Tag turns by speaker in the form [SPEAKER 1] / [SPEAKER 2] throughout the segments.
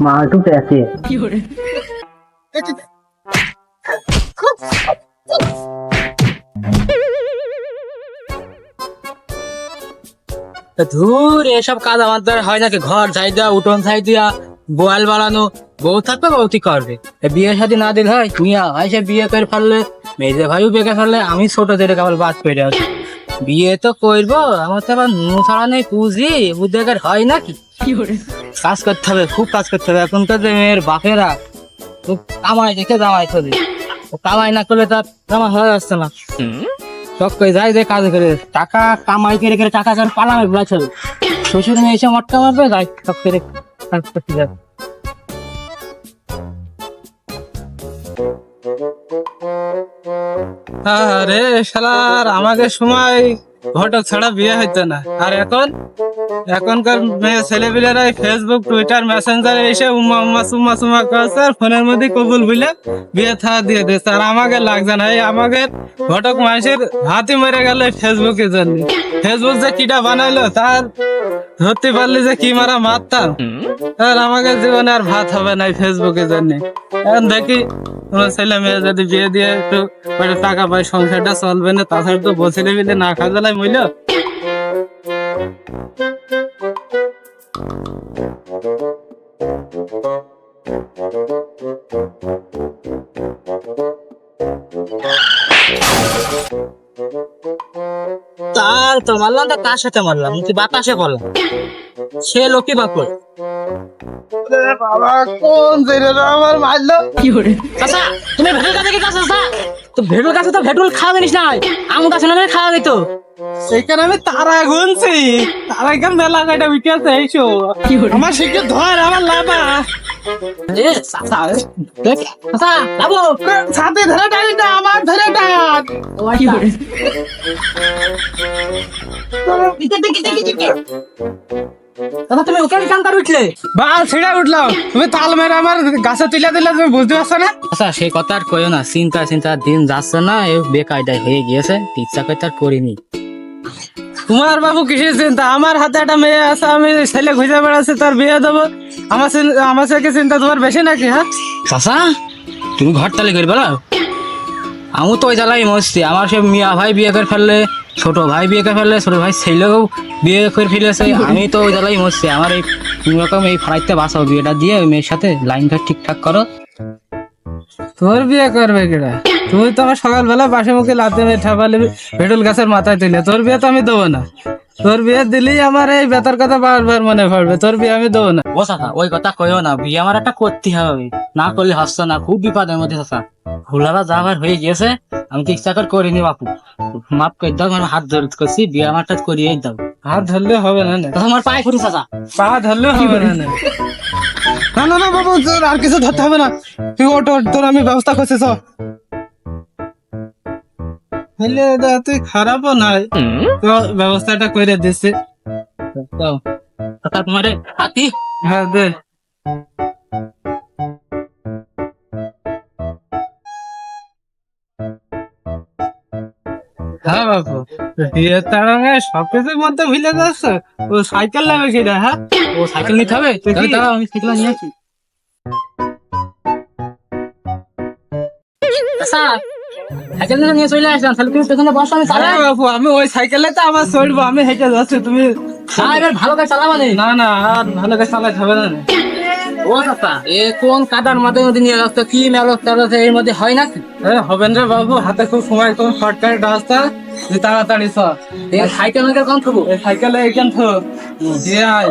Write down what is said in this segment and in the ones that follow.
[SPEAKER 1] मार्टू कैसे ধুর এসব কাজ আমার দ্বারা হয় নাকি ঘর ছাই দেওয়া উঠোন ছাই দেওয়া বোয়াল বাড়ানো বউ থাকবে বউতি করবে এ বিয়ে শাদী না দিলে হয় মিয়া ভাই সে বিয়ে করে ফেললে মেজে ভাইও বেঁকে ফেললে আমি ছোট থেকে কেবল বাদ পেরে আছি বিয়ে তো করব আমার তো আবার নু ছাড়া নেই পুঁজি বুদ্ধেকার হয় নাকি? কাজ করতে হবে খুব কাজ করতে হবে। এখনকার যে মেয়ের বাপেরা খুব কামাই দেখে জামাই করে। কামাই না করলে তার কামাই হয়ে যাচ্ছে না। সব করে যাই যে কাজ করে। টাকা কামাই করে করে টাকা কার পালামে বলেছে শ্বশুর মেয়ে এসে মটকা মারবে যাই সব করে কাজ করতে যাবে
[SPEAKER 2] আরে শালার আমাকে সময় ঘটক ছাড়া বিয়ে হইতো না। আর এখন? এখনকার মেয়ে ছেলেপিলেরা ফেসবুক টুইটার মেসেঞ্জারে এসে উম্মা উম্মা, সুম্মা সুম্মা করছে আর ফোনের মধ্যে কবুল বুঝলে বিয়ে থা দিয়ে দিচ্ছে আর আমাকে লাগছে না। এই আমাকে ঘটক মানুষের হাতি মেরে গেল ফেসবুকের জন্য। ফেসবুক যে কিটা বানাইলো, তার ধরতে পারলে যে কি মারা মারতাম আর আমাকে জীবনে আর ভাত হবে না ফেসবুকের জন্য। এখন দেখি কোনো ছেলে মেয়ে যদি বিয়ে দিয়ে একটু টাকা পায় সংসারটা চলবে না, তাছাড়া তো বসে মিলে না খাওয়া জ্বালায় মূল্য
[SPEAKER 1] তার তো মারলাম তা তার সাথে মারলাম। তুই বাতাসে করলাম। সে লোকই বাকল
[SPEAKER 2] বাবা কোন আমার মারলো?
[SPEAKER 1] চাচা তুমি ভেটুল গাছে কি গাছ চাচা তো ভেটুল গাছে তো ভেটুল খাওয়া জিনিস নাই। আম গাছে না খাওয়া যেত
[SPEAKER 2] সেখানে আমি তারা গুনছি। তারা মেলা কাটা বিকেছে এইসো আমার শিখে ধর আমার লাভা সাথে ধরে না ধরে
[SPEAKER 1] চাচা তুমি কাম করে উঠলে?
[SPEAKER 2] ছিঁড়ে উঠলাম। তুমি তাল মেরে আমার গাছে তুলে দিলে তুমি বুঝতে পারছ না?
[SPEAKER 1] আচ্ছা সেই কথা আর কইও না। চিন্তা চিন্তা দিন যাচ্ছে না এ বেকায়দায় হয়ে গিয়েছে। ইচ্ছা করতে আর করিনি।
[SPEAKER 2] তোমার বাবু কিসের চিন্তা? আমার হাতে একটা মেয়ে আছে আমি ছেলে খুঁজে বেড়াচ্ছি তার বিয়ে দেবো। আমার আমার থেকে চিন্তা তোমার বেশি নাকি হ্যাঁ?
[SPEAKER 1] চাচা তুমি ঘর তালি করে বেড়া আমি তো ওই জ্বালাই মরছি আমার সে মিয়া ভাই বিয়ে করে ফেললে ছোট ভাই বিয়ে করে ফেললে ছোট ভাই ছেলেও বিয়ে করে ফেলেছে আমি তো ওই জ্বালাই মরছি আমার এই তুমি রকম এই ফাড়াইতে বাঁচাও বিয়েটা দিয়ে ওই মেয়ের সাথে লাইনটা ঠিকঠাক করো।
[SPEAKER 2] তোর বিয়ে করবে কেডা? তুমি তো আমার সকালবেলা বাসে মুখে লাতে মেয়ে ঠাপালে ভেটুল গাছের মাথায় তুলে। তোর বিয়ে তো আমি দেবো না। তোর বিয়ে দিলেই আমার এই বেতার কথা বারবার মনে পড়বে। তোর বিয়ে আমি দেবো না।
[SPEAKER 1] ও চাচা ওই কথা কইও না। বিয়ে আমার একটা করতে হবে। না করলে হচ্ছে না। খুব বিপদের মধ্যে চাচা। ভুলারা যাবার হয়ে গিয়েছে আমি তো ইচ্ছা করে করিনি বাপু। মাফ করে দাও আমার হাত ধরে করছি বিয়ে আমারটা করিয়ে দাও।
[SPEAKER 2] হাত ধরলে হবে না
[SPEAKER 1] আমার পায়ে করি চাচা।
[SPEAKER 2] পা ধরলে হবে না না। না না না বাবু তোর আর কিছু ধরতে হবে না। তুই ওট ওট, তোর আমি ব্যবস্থা করছি সব হলে তুই খারাপও নাই। তো ব্যবস্থাটা করে দিচ্ছে
[SPEAKER 1] দাও। চাচা হাতি।
[SPEAKER 2] হ্যাঁ দে। হ্যাঁ বাবু। বিয়ে তাড়াঙে সবকিছুর মধ্যে ভুলে যাচ্ছে। ও সাইকেল নেবে কিনা হ্যাঁ?
[SPEAKER 1] ও সাইকেল নিতে হবে? দাঁড়াও আমি সাইকেল নিয়ে আসি। চাচা সাইকেল নিয়ে নিয়ে চলে আসলাম তাহলে তুমি পেছনে বসো আমি চালাই।
[SPEAKER 2] আমি ওই সাইকেলে তো চড়বো আমি হেঁটে যাচ্ছি তুমি
[SPEAKER 1] ভালো করে চালাবা নেই
[SPEAKER 2] না না আর ভালো করে হবে না।
[SPEAKER 1] ও চাচা এ কোন কাদার মধ্যে মধ্যে নিয়ে যাচ্ছে কি মেলো তেলো এর মধ্যে হয় নাকি?
[SPEAKER 2] এ হবেন রে বাবু হাতে খুব সময় শর্টকাট রাস্তা তাড়াতাড়ি চ।
[SPEAKER 1] এই সাইকেল খাব
[SPEAKER 2] এই সাইকেলে দিয়ে আয়।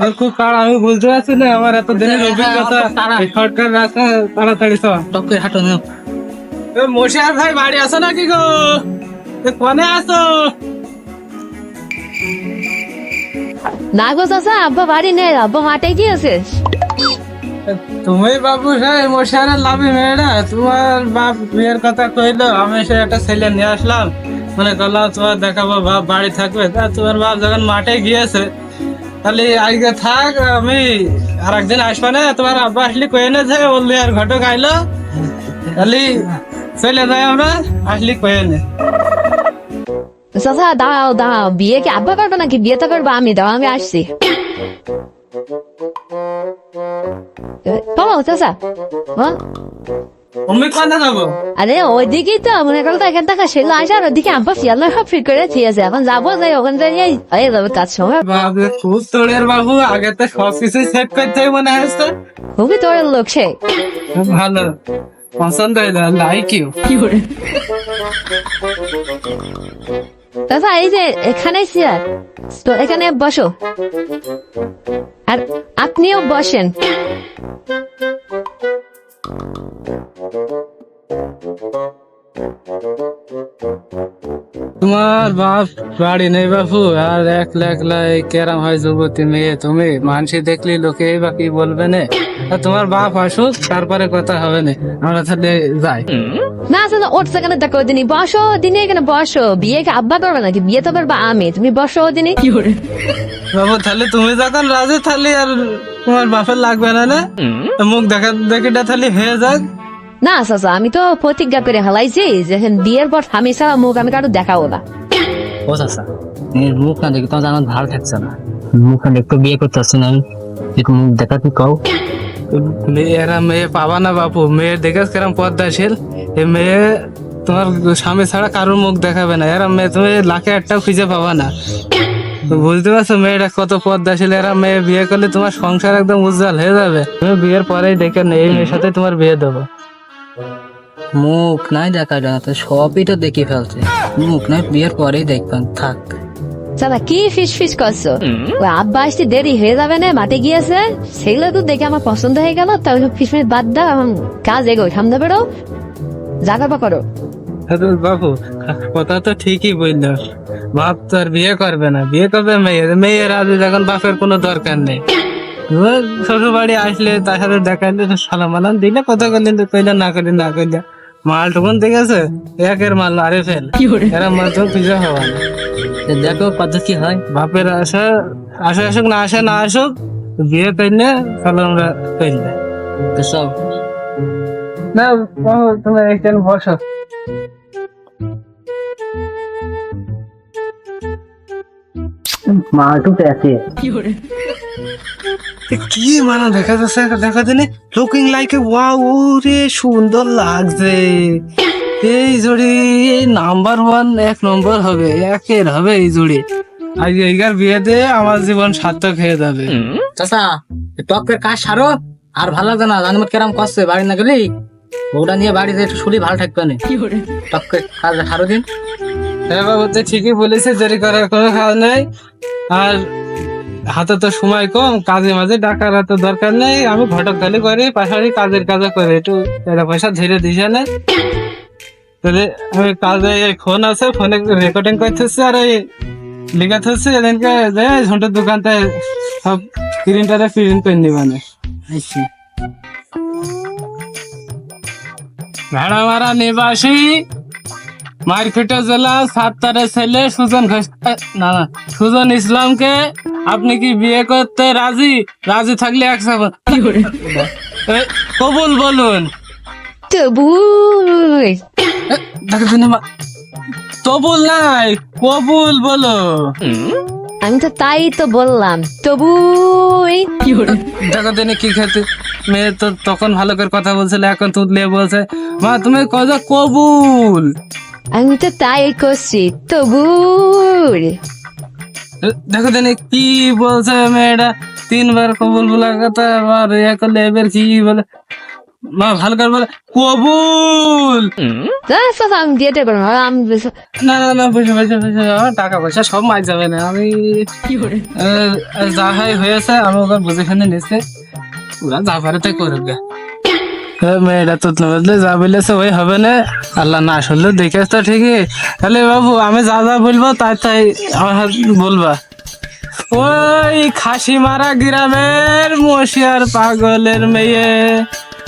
[SPEAKER 2] তোর খুব তাড়া আমি বুঝতে পারছি না আমার এত দিনের অভিজ্ঞতা। এই শর্টকাট রাস্তা তাড়াতাড়ি চ।
[SPEAKER 1] টক করে হাঁটো না
[SPEAKER 2] এ মশার ভাই বাড়ি আছো নাকি গো? কোনে আছো?
[SPEAKER 3] না গো চাচা আব্বা বাড়ি নেই আব্বা মাঠে গিয়েছে
[SPEAKER 2] তুমি বাবু সেই মশারের লাভি মেয়েরা তোমার বাপ বিয়ের কথা কইলো আমি সে একটা ছেলে নিয়ে আসলাম। মানে করলাম তোমার দেখাবো বাপ বাড়ি থাকবে। তা তোমার বাপ যখন মাঠে গিয়েছে তাহলে আজকে থাক আমি আর একদিন আসব না। তোমার আব্বা আসলি কয়ে নে যে আর ঘটক আইলো। তাহলে চলে যাই আমরা আসলি কয়ে নে
[SPEAKER 3] চাচা দাঁড়াও দাঁড়াও বিয়ে কি আব্বা করবে নাকি বিয়ে তো করব? আমি দাও আমি আসছি। বাবা চাচা।
[SPEAKER 2] আমি কানে যাব?
[SPEAKER 3] আরে ওইদিকেই তো মনে করো তো এখান থেকে আসে আর ওইদিকে আব্বা ফিয়াল সব ফিট করে দিয়েছে এখন যাব যাই ওখান হয়ে যাবে কাজ সময়।
[SPEAKER 2] বাবু খুব তোড়ের বাবু আগে তো সব কিছু সেট করতে মনে হচ্ছে
[SPEAKER 3] খুবই তোর লোক সে।
[SPEAKER 2] ভালো। পছন্দ হইল লাইক ইউ
[SPEAKER 3] চাচা এই যে এখানে চেয়ার তো এখানে বসো। আর আপনিও বসেন।
[SPEAKER 2] তোমার বাপ বাড়ি নেই বাপু আর এক কেরাম হয় যুবতী মেয়ে। তুমি মানসি দেখলি লোকে বা কি বলবে না। আর তোমার বাপ আসুক তারপরে কথা হবে না। আমরা তাহলে যাই।
[SPEAKER 3] না চাচা ওর সেখানে দেখো দিনই বসো দিনে এখানে বসো। বিয়ে কি আব্বা করবে নাকি? বিয়ে তো করব আমি। তুমি বসো দিনে। কি করে?
[SPEAKER 2] বাবু তাহলে তুমি যখন রাজি তাহলে আর তোমার বাপের লাগবে না না? মুখ দেখা দেখিটা তাহলে হয়ে যাক।
[SPEAKER 3] না চাচা আমি তো প্রতিজ্ঞা করে হালাইছি যে বিয়ের পর আমি ছাড়া মুখ আমি কারও দেখাবো না।
[SPEAKER 1] ও চাচা মুখ না দেখি তোমার আমার ভালো থাকছে না। মুখ না দেখতে বিয়ে করতে আসছি না একটু মুখ দেখা কি কও?
[SPEAKER 2] এরা মেয়ে পাবা না বাপু মেয়ে দেখে কেরম পদ্মাশীল এ মেয়ে তোমার স্বামী ছাড়া কারোর মুখ দেখাবে না এরা মেয়ে তুমি লাখে একটাও খুঁজে পাবা না। বুঝতে পারছ মেয়েটা কত পদ্মাশীল এরা মেয়ে বিয়ে করলে তোমার সংসার একদম উজ্জ্বল হয়ে যাবে। তুমি বিয়ের পরেই দেখে নে এই মেয়ের সাথে তোমার বিয়ে দেবো।
[SPEAKER 1] মুখ নাই দেখা যায় না তো সবই তো দেখে ফেলছে। মুখ নাই বিয়ের পরেই দেখবেন থাক।
[SPEAKER 3] চাচা কি ফিস ফিস করছ? ওই আব্বা আসতে দেরি হয়ে যাবে না মাঠে গিয়েছে? সেগুলো তো দেখে আমার পছন্দ হয়ে গেল তাহলে ফিস ফিস বাদ দাও কাজ এগো সামনে বেরো। যা করো।
[SPEAKER 2] বাবু কথা তো ঠিকই বলল। বাপ তো আর বিয়ে করবে না বিয়ে করবে মেয়ে মেয়ের আজ এখন বাপের কোনো দরকার নেই। শ্বশুর বাড়ি আসলে তার সাথে দেখাইলে সালাম মালাম দিলে কথা করলে তো কইলে না করলে না কইলে মাল টুকুন দেখেছে একের মাল আরে ফেল এরা মাল তো খুঁজে হওয়া না
[SPEAKER 1] দেখো কত কি হয়
[SPEAKER 2] বাপের আশা আশা আসুক না আসে না আসুক বিয়ে করলে তাহলে আমরা
[SPEAKER 1] সব
[SPEAKER 2] না বাবু, তুমি একজন বসো
[SPEAKER 1] মাটু পেছে
[SPEAKER 2] কি মানে দেখা যাচ্ছে দেখা দিনে লুকিং লাইক এ ওয়াও রে সুন্দর লাগছে। এই জুড়ি নাম্বার ওয়ান এক নম্বর হবে একের হবে এই জুড়ি। আজ এইগার বিয়েতে আমার জীবন সার্থক হয়ে যাবে।
[SPEAKER 1] চাচা টপের কাজ সারো আর ভালো লাগবে না জানমত কেরাম করছে বাড়ি না গেলি ওটা নিয়ে বাড়িতে একটু শুলি ভালো থাকবে না। টপকে কাজ সারো দিন।
[SPEAKER 2] হ্যাঁ বাবু তো ঠিকই বলেছে দেরি করার কোনো কাজ নেই। আর হাতে তো সময় কম কাজে মাঝে ডাকার তো দরকার নেই। আমি ঘটক খালি করি পাশাপাশি কাজের কাজে করে। একটু টাকা পয়সা ধীরে দিছে না। তাহলে আমি কাজে ফোন আছে ফোনে রেকর্ডিং করতেছি আর এই লিখা থাকছে এদিনকে যে ঝন্টের দোকানতে সব প্রিন্টারে প্রিন্ট করে নিবানে
[SPEAKER 1] আইসি
[SPEAKER 2] ভেড়ামারা নিবাসী। মার্কেটে জেলা সাত সাতটারে ছেলে সুজন না না সুজন ইসলামকে আপনি কি বিয়ে করতে রাজি? রাজি থাকলে একসাথে এ, কবুল বলুন।
[SPEAKER 3] তবু
[SPEAKER 2] দেখো দিনে মা- কবুল নাই কবুল বলো।
[SPEAKER 3] আমি তো তাই তো বললাম তবু
[SPEAKER 2] দেখো দিনে কি খেতে মেয়ে তো তখন ভালো করে কথা বলছিল এখন তুতলে বলছে মা তুমি কত কবুল।
[SPEAKER 3] আমি তো তাই করছি তবু
[SPEAKER 2] দেখো দিনে কি বলছে মেয়েটা তিনবার কবুল বলার কথা আবার ইয়ে করলে এবার কি বলে? মা ভালো করে বলে কবুল!
[SPEAKER 3] আমি দিয়ে দেবো না, আমি
[SPEAKER 2] না না না বুঝে বুঝে আমার টাকা পয়সা সব মার যাবে না আমি যা হয় হয়েছে আমি ওকে বুঝে শুনে নিচ্ছে ওরা যা পারে তাই। এ, মেয়েটা তো বদলে যা বলেছে ওই হবে না। আল্লাহ না শুনলে দেখে তো ঠিকই। তাহলে বাবু আমি যা যা বলব তাই তাই আমার বলবা। ওই খাসি মারা গ্রামের মশিয়ার পাগলের মেয়ে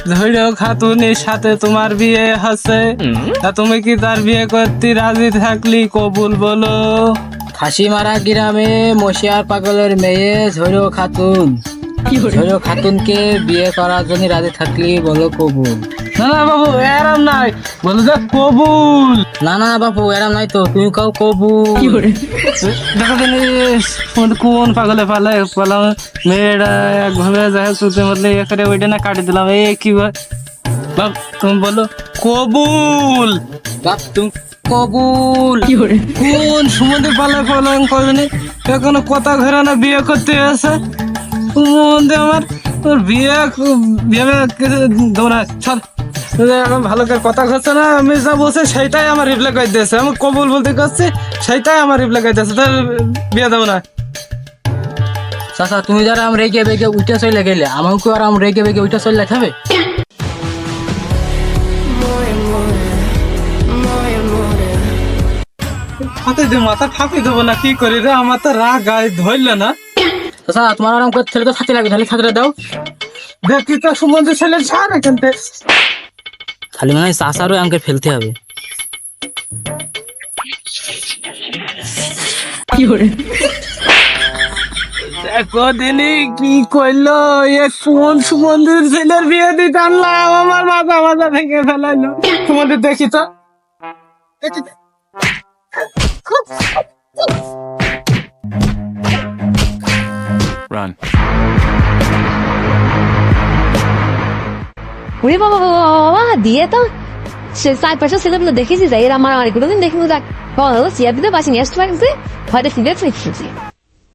[SPEAKER 2] ধৈর্য খাতুনের সাথে তোমার বিয়ে হচ্ছে। তা তুমি কি তার বিয়ে করতে রাজি থাকলি কবুল বলো?
[SPEAKER 1] খাসি মারা গ্রামে মশিয়ার পাগলের মেয়ে ঝৈর খাতুন। ছোট খাতুনকে বিয়ে করার জন্য রাজি থাকলে বলো কবুল।
[SPEAKER 2] না না বাবু এরম নাই বলে যে কবুল।
[SPEAKER 1] না না বাপু এরম নাই তো তুমি কাও কবুল।
[SPEAKER 2] দেখো জিনিস কোন পাগলে পালে পালাম মেয়েরা একভাবে যায় চুতে মতলে করে ওইটা না কাটি দিলাম। এই কি? বাপ তুমি বলো কবুল।
[SPEAKER 1] বাপ তুমি কবুল।
[SPEAKER 2] কোন সুমন্দির পালে পালন করবে না? এখনও কথা ঘরে না বিয়ে করতে এসে? আমার তোর বিয়ে বিয়ে কিছু দেবো না চল। এখন ভালো করে কথা না আমি যা বলছে সেইটাই আমার রিপ্লাই করে দিয়েছে। আমি কবুল বলতে করছি সেইটাই আমার রিপ্লাই করে দিয়েছে তার বিয়ে দেবো না।
[SPEAKER 1] চাচা তুমি যারা আম রেগে বেগে উঠে চলে গেলে আমাকে আর আম রেগে বেগে উঠে চলে হবে?
[SPEAKER 2] হাতে দিয়ে মাথা ঠাপি দেবো না কি করি রে? আমার তো রাগ গায়ে ধরলো না।
[SPEAKER 1] চাচা তোমার আরাম করতে ছেলে তো ছাতি লাগে তাহলে ছাতিটা দাও।
[SPEAKER 2] দেখি তো সুমন্দির ছেলে ছাড় এখান থেকে?
[SPEAKER 1] খালি মনে হয় আমাকে ফেলতে হবে।
[SPEAKER 2] দেখো দিনি কি করল? এ কোন সুমন্দির ছেলের বিয়ে দিতে আনলাম আমার মাথা মাথা ভেঙে ফেলাইলো। সুমন্দির দেখি তো। দেখি
[SPEAKER 4] Run.
[SPEAKER 3] ওরে বাবা বাবা বাবা, বাবা দিয়ে তো। সে চারপাশে ছেলেগুলো দেখেছি যাই আমার আর কোনোদিন দেখ বলো সিয়া দিতে পারছি নিয়ে আসতে পারছি হয়তো ফিরে ফিরছি